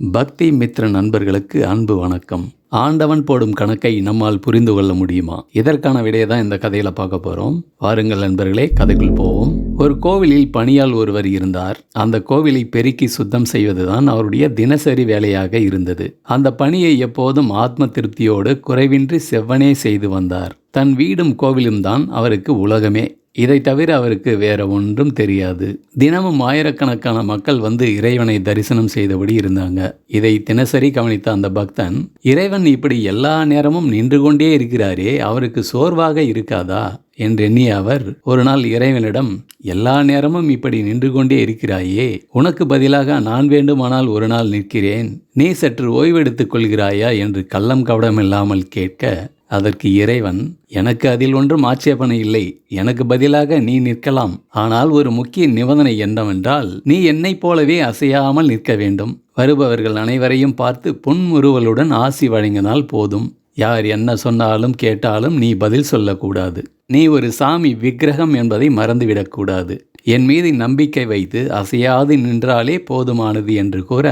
பக்தி மித்ர நண்பர்களுக்கு அன்பு வணக்கம். ஆண்டவன் போடும் கணக்கை நம்மால் புரிந்து கொள்ள முடியுமா? இதற்கான விடையை தான் இந்த கதையில பார்க்க போறோம்? வாருங்கள் நண்பர்களே கதைக்குள் போவோம். ஒரு கோவிலில் பணியால் ஒருவர் இருந்தார். அந்த கோவிலை பெருக்கி சுத்தம் செய்வதுதான் அவருடைய தினசரி வேலையாக இருந்தது. அந்த பணியை எப்போதும் ஆத்ம திருப்தியோடு குறைவின்றி செவ்வனே செய்து வந்தார். தன் வீடும் கோவிலும் தான் அவருக்கு உலகமே. இதை தவிர அவருக்கு வேற ஒன்றும் தெரியாது. தினமும் ஆயிரக்கணக்கான மக்கள் வந்து இறைவனை தரிசனம் செய்தபடி இருந்தாங்க. இதை தினசரி கவனித்த அந்த பக்தன் இறைவன் இப்படி எல்லா நேரமும் நின்று கொண்டே இருக்கிறாரே அவருக்கு சோர்வாக இருக்காதா? என்றெண்ணிய அவர் ஒரு நாள் இறைவனிடம் எல்லா நேரமும் இப்படி நின்று கொண்டே இருக்கிறாயே உனக்கு பதிலாக நான் வேண்டுமானால் ஒரு நாள் நிற்கிறேன் நீ சற்று ஓய்வெடுத்துக் கொள்கிறாயா? என்று கள்ளம் கவடமில்லாமல் கேட்க அதற்கு இறைவன் எனக்கு அதில் ஒன்றும் ஆட்சேபனை இல்லை எனக்கு பதிலாக நீ நிற்கலாம் ஆனால் ஒரு முக்கிய நிபந்தனை என்னவென்றால் நீ என்னைப் போலவே அசையாமல் நிற்க வேண்டும். வருபவர்கள் அனைவரையும் பார்த்து புன்முறுவலுடன் ஆசி வழங்கினால் போதும். யார் என்ன சொன்னாலும் கேட்டாலும் நீ பதில் சொல்லக்கூடாது. நீ ஒரு சாமி விக்கிரகம் என்பதை மறந்துவிடக்கூடாது. என் மீது நம்பிக்கை வைத்து அசையாது நின்றாலே போதுமானது என்று கூற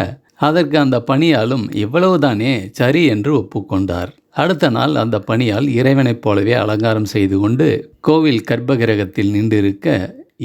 அதற்கு அந்த பணியாலும் இவ்வளவுதானே சரி என்று ஒப்புக்கொண்டார். அடுத்த நாள் அந்த பணியால் இறைவனைப் போலவே அலங்காரம் செய்து கொண்டு கோவில் கர்ப்பகிரகத்தில் நின்றிருக்க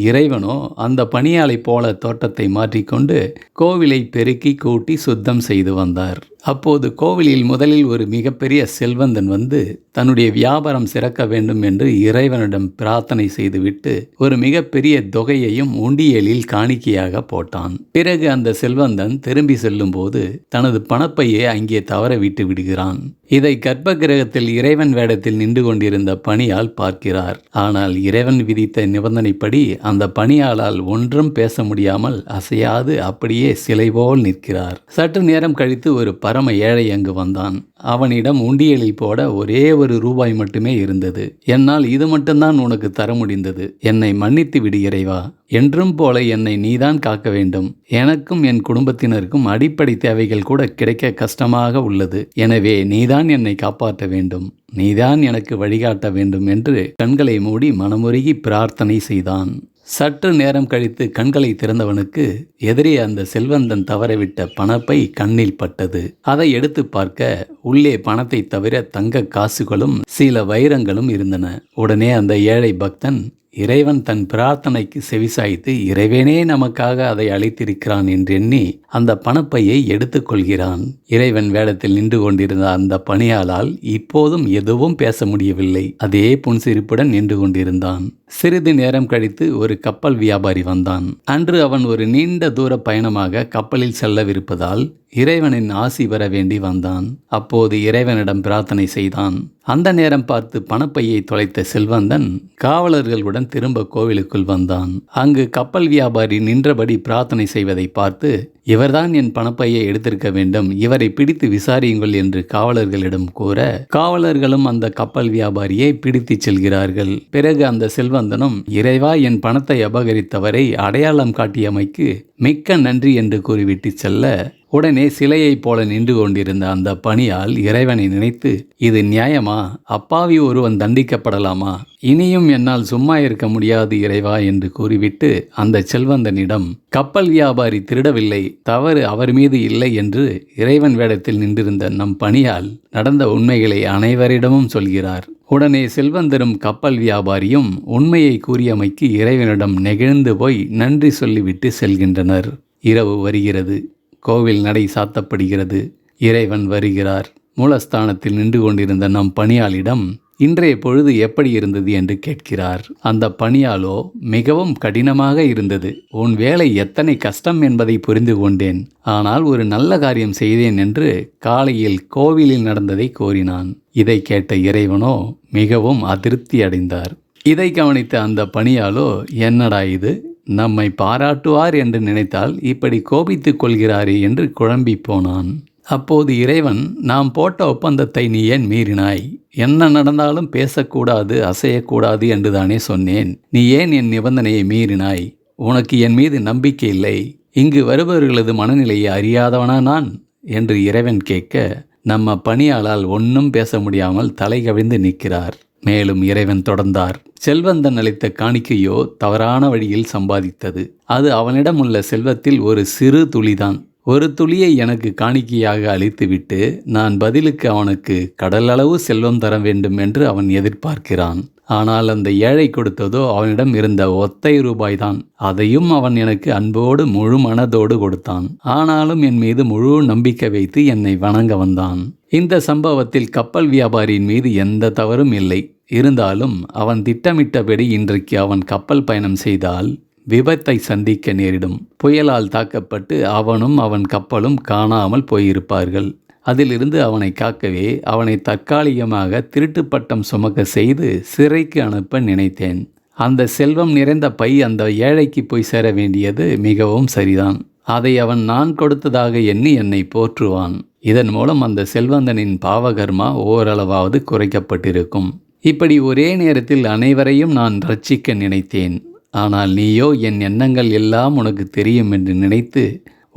இறைவனோ அந்த பணியாளைப் போல தோட்டத்தை மாற்றிக்கொண்டு கோவிலை பெருக்கி கூட்டி சுத்தம் செய்து வந்தார். அப்போது கோவிலில் முதலில் ஒரு மிகப்பெரிய செல்வந்தன் வந்து தன்னுடைய வியாபாரம் சிறக்க வேண்டும் என்று இறைவனிடம் பிரார்த்தனை செய்துவிட்டு ஒரு மிகப்பெரிய தொகையையும் உண்டியலில் காணிக்கையாக போட்டான். பிறகு அந்த செல்வந்தன் திரும்பி செல்லும்போது தனது பணப்பையை அங்கே தவற விட்டு விடுகிறான். இதை கர்ப்ப கிரகத்தில் இறைவன் வேடத்தில் நின்று கொண்டிருந்த பணியால் பார்க்கிறார். ஆனால் இறைவன் விதித்த நிபந்தனைப்படி அந்த பணியாளால் ஒன்றும் பேச முடியாமல் அசையாது அப்படியே சிலை போல் நிற்கிறார். சற்று நேரம் கழித்து ஒரு பரம ஏழை அங்கு வந்தான். அவனிடம் உண்டியலில் போட ஒரே ஒரு ரூபாய் மட்டுமே இருந்தது. என்னால் இது மட்டும்தான் உனக்கு தர முடிந்தது. என்னை மன்னித்து விடு இறைவா. என்றும் போல என்னை நீதான் காக்க வேண்டும். எனக்கும் என் குடும்பத்தினருக்கும் அடிப்படை தேவைகள் கூட கிடைக்க கஷ்டமாக உள்ளது. எனவே நீதான் என்னை காப்பாற்ற வேண்டும். நீதான் எனக்கு வழிகாட்ட வேண்டும் என்று கண்களை மூடி மனமுருகி பிரார்த்தனை செய்தான். சற்று நேரம் கழித்து கண்களை திறந்தவனுக்கு எதிரே அந்த செல்வந்தன் தவறவிட்ட பணப்பை கண்ணில் பட்டது. அதை எடுத்து பார்க்க உள்ளே பணத்தை தவிர தங்க காசுகளும் சில வைரங்களும் இருந்தன. உடனே அந்த ஏழை பக்தன் இறைவன் தன் பிரார்த்தனைக்கு செவிசாய்த்து இறைவனே நமக்காக அதை அழைத்திருக்கிறான் என்றெண்ணி அந்த பணப்பையை எடுத்துக்கொள்கிறான் இறைவன் வேடத்தில் நின்று கொண்டிருந்த அந்த பணியாளால் இப்போதும் எதுவும் பேச முடியவில்லை. அதே புன்சிரிப்புடன் நின்று கொண்டிருந்தான். சிறிது நேரம் கழித்து ஒரு கப்பல் வியாபாரி வந்தான். அன்று அவன் ஒரு நீண்ட தூர பயணமாக கப்பலில் செல்லவிருப்பதால் இறைவனின் ஆசி பெற வேண்டி வந்தான். அப்போது இறைவனிடம் பிரார்த்தனை செய்தான். அந்த நேரம் பார்த்து பணப்பையை தொலைத்த செல்வந்தன் காவலர்களுடன் திரும்ப கோவிலுக்குள் வந்தான். அங்கு கப்பல் வியாபாரி நின்றபடி பிரார்த்தனை செய்வதை பார்த்து இவர்தான் என் பணப்பையை எடுத்திருக்க வேண்டும். இவரை பிடித்து விசாரியுங்கள் என்று காவலர்களிடம் கூற காவலர்களும் அந்த கப்பல் வியாபாரியை பிடித்துச் செல்கிறார்கள். பிறகு அந்த செல்வந்தனும் இறைவா என் பணத்தை அபகரித்தவரை அடையாளம் காட்டியமைக்கு மிக்க நன்றி என்று கூறிவிட்டு செல்ல உடனே சிலையைப் போல நின்று கொண்டிருந்த அந்த பணியால் இறைவனை நினைத்து இது நியாயமா? அப்பாவி ஒருவன் தண்டிக்கப்படலாமா? இனியும் என்னால் சும்மா இருக்க முடியாது இறைவா என்று கூறிவிட்டு அந்த செல்வந்தனிடம் கப்பல் வியாபாரி திருடவில்லை தவறு அவர் மீது இல்லை என்று இறைவன் வேடத்தில் நின்றிருந்த நம் பணியால் நடந்த உண்மைகளை அனைவரிடமும் சொல்கிறார். உடனே செல்வந்தரும் கப்பல் வியாபாரியும் உண்மையை கூறியமைக்கு இறைவனிடம் நெகிழ்ந்து போய் நன்றி சொல்லிவிட்டு செல்கின்றனர். இரவு வருகிறது. கோவில் நடை சாத்தப்படுகிறது. இறைவன் வருகிறார். மூலஸ்தானத்தில் நின்று கொண்டிருந்த நம் பணியாளிடம் இன்றைய பொழுது எப்படி இருந்தது என்று கேட்கிறார். அந்த பணியாளோ மிகவும் கடினமாக இருந்தது. உன் வேலை எத்தனை கஷ்டம் என்பதை புரிந்து கொண்டேன். ஆனால் ஒரு நல்ல காரியம் செய்தேன் என்று காலையில் கோவிலில் நடந்ததை கோரினான் இதை கேட்ட இறைவனோ மிகவும் அதிருப்தி அடைந்தார் இதை கவனித்த அந்த பணியாலோ என்னடா இது? நம்மை பாராட்டுவார் என்று நினைத்தால் இப்படி கோபித்துக் கொள்கிறாரே என்று குழம்பி போனான். அப்போது இறைவன் நாம் போட்ட ஒப்பந்தத்தை நீ ஏன் மீறினாய்? என்ன நடந்தாலும் பேசக்கூடாது அசையக்கூடாது என்றுதானே சொன்னேன். நீ ஏன் என் நிபந்தனையை மீறினாய்? உனக்கு என் மீது நம்பிக்கை இல்லை. இங்கு வருபவர்களது மனநிலையை அறியாதவனா நான்? என்று இறைவன் கேட்க நம்ம பணியாளால் ஒன்றும் பேச முடியாமல் தலை கவிழ்ந்து நிற்கிறார். மேலும் இறைவன் தொடர்ந்தார். செல்வந்தன் அளித்த காணிக்கையோ தவறான வழியில் சம்பாதித்தது. அது அவனிடம் உள்ள செல்வத்தில் ஒரு சிறு துளிதான். ஒரு துளியை எனக்கு காணிக்கையாக அளித்துவிட்டு நான் பதிலுக்கு அவனுக்கு கடலளவு செல்வம் தர வேண்டும் என்று அவன் எதிர்பார்க்கிறான். ஆனால் அந்த ஏழை கொடுத்ததோ அவனிடம் இருந்த ஒத்தை ரூபாய்தான். அதையும் அவன் எனக்கு அன்போடு முழு மனதோடு கொடுத்தான். ஆனாலும் என் மீது முழு நம்பிக்கை வைத்து என்னை வணங்க வந்தான். இந்த சம்பவத்தில் கப்பல் வியாபாரியின் மீது எந்த தவறும் இல்லை. இருந்தாலும் அவன் திட்டமிட்டபடி இன்றைக்கு அவன் கப்பல் பயணம் செய்தால் விபத்தை சந்திக்க நேரிடும். புயலால் தாக்கப்பட்டு அவனும் அவன் கப்பலும் காணாமல் போயிருப்பார்கள். அதிலிருந்து அவனை காக்கவே அவனை தற்காலிகமாக திருட்டு பட்டம் சுமக்க செய்து சிறைக்கு அனுப்ப நினைத்தேன். அந்த செல்வம் நிறைந்த பை அந்த ஏழைக்கு போய் சேர வேண்டியது மிகவும் சரிதான். அதை அவன் நான் கொடுத்ததாக எண்ணி என்னை போற்றுவான். இதன் மூலம் அந்த செல்வந்தனின் பாவகர்மா ஓரளவாவது குறைக்கப்பட்டிருக்கும். இப்படி ஒரே நேரத்தில் அனைவரையும் நான் ரட்சிக்க நினைத்தேன். ஆனால் நீயோ என் எண்ணங்கள் எல்லாம் உனக்கு தெரியும் என்று நினைத்து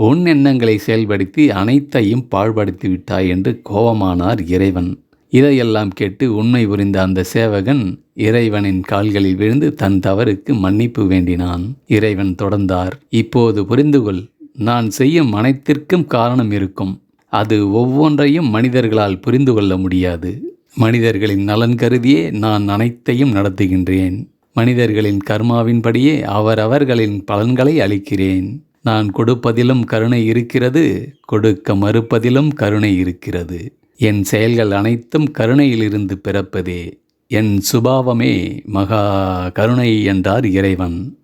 உன் எண்ணங்களை செயல்படுத்தி அனைத்தையும் பாழ்படுத்தி விட்டாய் என்று கோபமானார் இறைவன். இதையெல்லாம் கேட்டு உண்மை புரிந்த அந்த சேவகன் இறைவனின் கால்களில் விழுந்து தன் தவறுக்கு மன்னிப்பு வேண்டினான். இறைவன் தொடர்ந்தார் இப்போது புரிந்துகொள் நான் செய்யும் அனைத்திற்கும் காரணம் இருக்கும். அது ஒவ்வொன்றையும் மனிதர்களால் புரிந்து கொள்ள முடியாது. மனிதர்களின் நலன் கருதியே நான் அனைத்தையும் நடத்துகின்றேன். மனிதர்களின் கர்மாவின்படியே அவரவர்களின் பலன்களை அளிக்கிறேன். நான் கொடுப்பதிலும் கருணை இருக்கிறது கொடுக்க மறுப்பதிலும் கருணை இருக்கிறது. என் செயல்கள் அனைத்தும் கருணையிலிருந்து பிறப்பதே. என் சுபாவமே மகா கருணை என்றார் இறைவன்.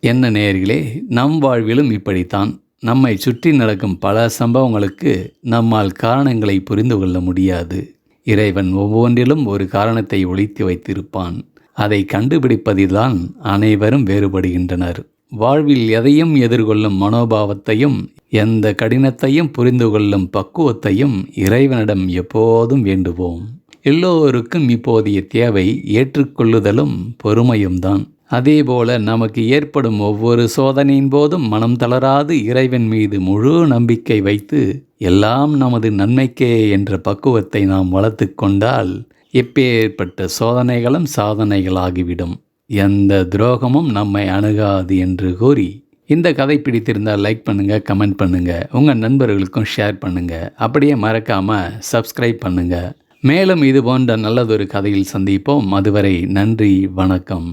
என்ன நேர்களே நம் வாழ்விலும் இப்படித்தான். நம்மை சுற்றி நடக்கும் பல சம்பவங்களுக்கு நம்மால் காரணங்களை புரிந்து கொள்ள முடியாது. இறைவன் ஒவ்வொன்றிலும் ஒரு காரணத்தை ஒழித்து வைத்திருப்பான். அதை கண்டுபிடிப்பதில்தான் அனைவரும் வேறுபடுகின்றனர். வாழ்வில் எதையும் எதிர்கொள்ளும் மனோபாவத்தையும் எந்த கடினத்தையும் புரிந்து கொள்ளும் பக்குவத்தையும் இறைவனிடம் எப்போதும் வேண்டுவோம். எல்லோருக்கும் இப்போதைய தேவை ஏற்றுக்கொள்ளுதலும் பொறுமையும் தான் அதேபோல நமக்கு ஏற்படும் ஒவ்வொரு சோதனையின் போதும் மனம் தளராது இறைவன் மீது முழு நம்பிக்கை வைத்து எல்லாம் நமது நன்மைக்கே என்ற பக்குவத்தை நாம் வளர்த்து கொண்டால் எப்பேற்பட்ட சோதனைகளும் சாதனைகளாகிவிடும். எந்த துரோகமும் நம்மை அணுகாது என்று கூறி இந்த கதை பிடித்திருந்தால் லைக் பண்ணுங்கள் கமெண்ட் பண்ணுங்கள் உங்கள் நண்பர்களுக்கும் ஷேர் பண்ணுங்கள் அப்படியே மறக்காமல் சப்ஸ்கிரைப் பண்ணுங்கள் மேலும் இது போன்ற நல்லதொரு கதையில் சந்திப்போம். அதுவரை நன்றி வணக்கம்.